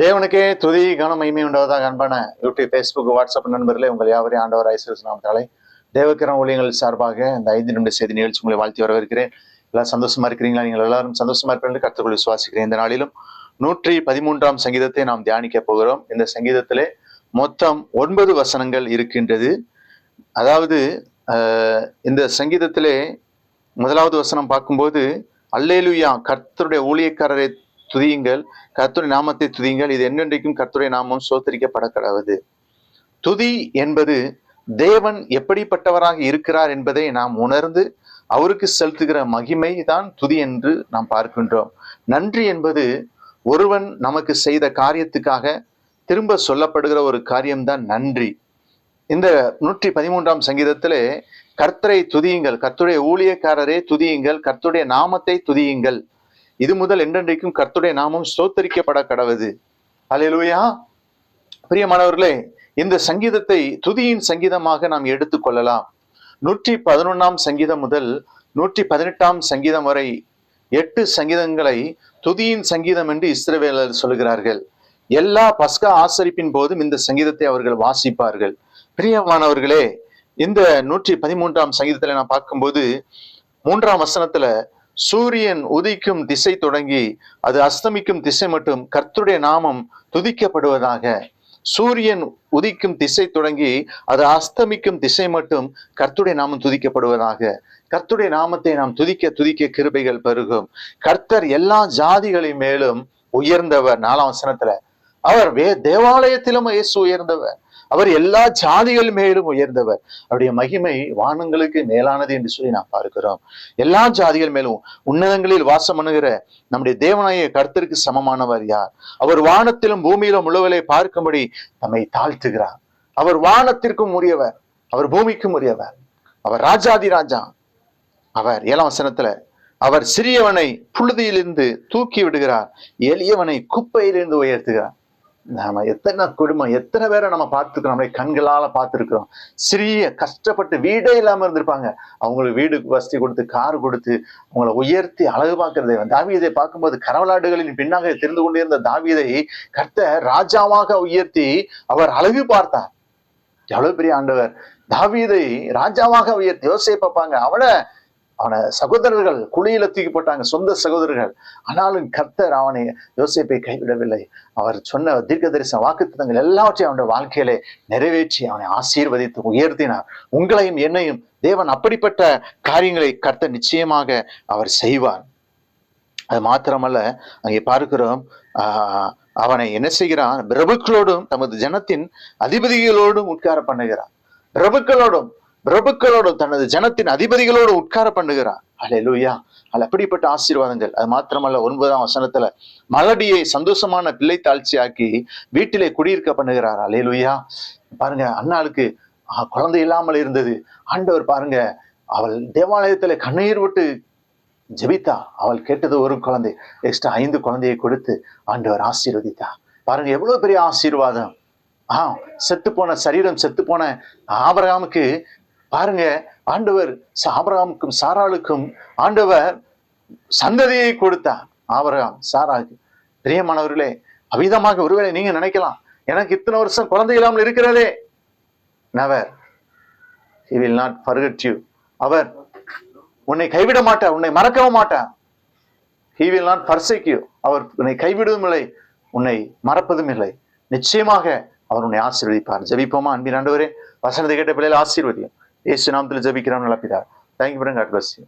தேவனுக்கே துதி கன மகிமை உண்டாவதாக அன்பான யூடியூப் ஃபேஸ்புக் வாட்ஸ்அப் நண்பர்களே உங்கள் யாவரையும் ஆண்டவர் ஐசஸ் நாமத்தாலே தேவக்கிரம் ஊழியங்கள் சார்பாக இந்த ஐந்து நிமிட செய்தி நிகழ்ச்சி உங்களை வாழ்த்தி வரவேற்கிறேன். எல்லாம் சந்தோஷமா இருக்கிறீங்களா? நீங்கள் எல்லாரும் சந்தோஷமா இருப்பீர்கள் கற்றுக்கொள்ள விசுவாசிக்கிறேன் இந்த நாளிலும் நூற்றி பதிமூன்றாம் சங்கீதத்தை நாம் தியானிக்க போகிறோம். இந்த சங்கீதத்திலே மொத்தம் ஒன்பது வசனங்கள் இருக்கின்றது. அதாவது இந்த சங்கீதத்திலே முதலாவது வசனம் பார்க்கும்போது அல்லேலுயா கர்த்தருடைய ஊழியக்காரரை துதியுங்கள். கர்த்தருடைய நாமத்தை துதியுங்கள். இது என்னென்றைக்கும் கர்த்தருடைய நாமம் சோத்தரிக்கப்பட கடவுது துதி என்பது தேவன் எப்படிப்பட்டவராக இருக்கிறார் என்பதை நாம் உணர்ந்து அவருக்கு செலுத்துகிற மகிமை தான் துதி என்று நாம் பார்க்கின்றோம். நன்றி என்பது ஒருவன் நமக்கு செய்த காரியத்துக்காக திரும்ப சொல்லப்படுகிற ஒரு காரியம்தான் நன்றி. இந்த நூற்றி பதிமூன்றாம் சங்கீதத்திலே கர்த்தரை துதியுங்கள். கர்த்துடைய ஊழியக்காரரே துதியுங்கள். கர்த்துடைய நாமத்தை துதியுங்கள். இது முதல் என்றென்றைக்கும் கர்த்துடைய நாமம் சோத்தரிக்கப்பட கடவுது அல்லேலூயா பிரியமானவர்களே இந்த சங்கீதத்தை துதியின் சங்கீதமாக நாம் எடுத்துக்கொள்ளலாம் நூற்றி பதினொன்னாம் சங்கீதம் முதல் நூற்றி பதினெட்டாம் சங்கீதம் வரை எட்டு சங்கீதங்களை துதியின் சங்கீதம் என்று இஸ்ரவேலர் சொல்கிறார்கள். எல்லா பஸ்கா ஆசரிப்பின் போதும் இந்த சங்கீதத்தை அவர்கள் வாசிப்பார்கள். பிரியமானவர்களே இந்த நூற்றி பதிமூன்றாம் சங்கீதத்துல நான் பார்க்கும்போது மூன்றாம் வசனத்துல சூரியன் உதிக்கும் திசை தொடங்கி அது அஸ்தமிக்கும் திசை மட்டும் கர்த்தருடைய நாமம் துதிக்கப்படுவதாக. சூரியன் உதிக்கும் திசை தொடங்கி அது அஸ்தமிக்கும் திசை மட்டும் கர்த்துடைய நாமம் துதிக்கப்படுவதாக. கர்த்துடைய நாமத்தை நாம் துதிக்க துதிக்க கிருபைகள் பெருகும். கர்த்தர் எல்லா ஜாதிகளின் மேலும் உயர்ந்தவர். நாலாம் வசனத்துல அவர் வே தேவாலயத்திலும் இயேசு உயர்ந்தவர். அவர் எல்லா ஜாதிகள் மேலும் உயர்ந்தவர். அவருடைய மகிமை வானங்களுக்கு மேலானது என்று சொல்லி நாம் பார்க்கிறோம். எல்லா ஜாதிகள் மேலும் உன்னதங்களில் வாசம் பண்ணுகிற நம்முடைய தேவனாய கருத்திற்கு சமமானவர் யார்? அவர் வானத்திலும் பூமியிலும் உழவலை பார்க்கும்படி நம்மை தாழ்த்துகிறார். அவர் வானத்திற்கும் உரியவர். அவர் பூமிக்கும் உரியவர். அவர் ராஜாதி ராஜா. அவர் ஏழாம் வசனத்துல அவர் சிறியவனை புழுதியிலிருந்து தூக்கி விடுகிறார். எளியவனை குப்பையிலிருந்து உயர்த்துகிறார். நாம எத்தனை குடும்பம் எத்தனை பேரை நம்ம பார்த்துக்கிறோம் நம்முடைய கண்களால பார்த்துருக்குறோம். சிறிய கஷ்டப்பட்டு வீடே இல்லாமல் இருந்திருப்பாங்க. அவங்களுக்கு வீடு வசதி கொடுத்து கார் கொடுத்து அவங்கள உயர்த்தி அழகு பார்க்கறதை தாவியதை பார்க்கும்போது கரவலாடுகளின் பின்னாக தெரிந்து கொண்டிருந்த தாவீதை கர்த்த ராஜாவாக உயர்த்தி அவர் அழகு பார்த்தார். எவ்வளவு பெரிய ஆண்டவர். தாவீதை ராஜாவாக உயர்த்தி யோசிப்பாங்க பார்ப்பாங்க அவனை அவனை சகோதரர்கள் குழியில தூக்கி போட்டாங்க சொந்த சகோதரர்கள். ஆனாலும் கர்த்தர் அவனை யோசிப்பை கைவிடவில்லை. அவர் சொன்ன தீர்க்க தரிசன வாக்குத்தங்கள் எல்லாவற்றையும் அவனுடைய வாழ்க்கையிலே நிறைவேற்றி அவனை ஆசீர்வதித்து உயர்த்தினார். உங்களையும் என்னையும் தேவன் அப்படிப்பட்ட காரியங்களை கர்த்தர் நிச்சயமாக அவர் செய்வார். அது மாத்திரமல்ல அங்கே பார்க்கிறோம் அவனை என்ன செய்கிறான்? பிரபுக்களோடும் தமது ஜனத்தின் அதிபதிகளோடும் உட்கார பண்ணுகிறான் பிரபுக்களோடும் பிரபுக்களோடு தனது ஜனத்தின் அதிபதிகளோடு உட்கார பண்ணுகிறான் லூயா அல்ல அப்படிப்பட்ட ஆசீர்வாதங்கள் அது மாத்திரமல்ல ஒன்பதாம் வசனத்துல மலடியை சந்தோஷமான பிள்ளை தாழ்ச்சியாக்கி வீட்டிலே குடியிருக்க பண்ணுகிறார். அல்லேலூயா பாருங்க அண்ணாளுக்கு குழந்தை இல்லாமல் இருந்தது. ஆண்டவர் பாருங்க அவள் தேவாலயத்துல கண்ணீர் விட்டு ஜெபித்தா. அவள் கேட்டது ஒரு குழந்தை எக்ஸ்ட்ரா ஐந்து குழந்தையை கொடுத்து ஆண்டவர் ஆசீர்வதித்தா பாருங்க எவ்வளவு பெரிய ஆசீர்வாதம். ஆஹ் செத்து போன சரீரம் செத்து போன ஆபரகாமுக்கு பாருங்க ஆண்டவர் ஆபராமுக்கும் சாராளுக்கும் ஆண்டவர் சந்ததியை கொடுத்தார். ஆபிரகாம் சாராளுக்கு பிரியமானவர்களே அவிதமாக ஒருவேளை நீங்க நினைக்கலாம் எனக்கு இத்தனை வருஷம் குழந்தை இல்லாமல் இருக்கிறதே. Never he will not forget you அவர் உன்னை கைவிட மாட்டார் உன்னை மறக்கவும் மாட்டார். He will not forsake you அவர் உன்னை கைவிடுவதும் இல்லை உன்னை மறப்பதும் இல்லை. நிச்சயமாக அவர் உன்னை ஆசீர்வதிப்பார். ஜபிப்போமா அன்பின் ஆண்டவரே? வசனத்தை கேட்ட பிள்ளைகள் ஆசீர்வதியும். యేసు నామతులు జపికిరాను లపిదా thank you brother God bless you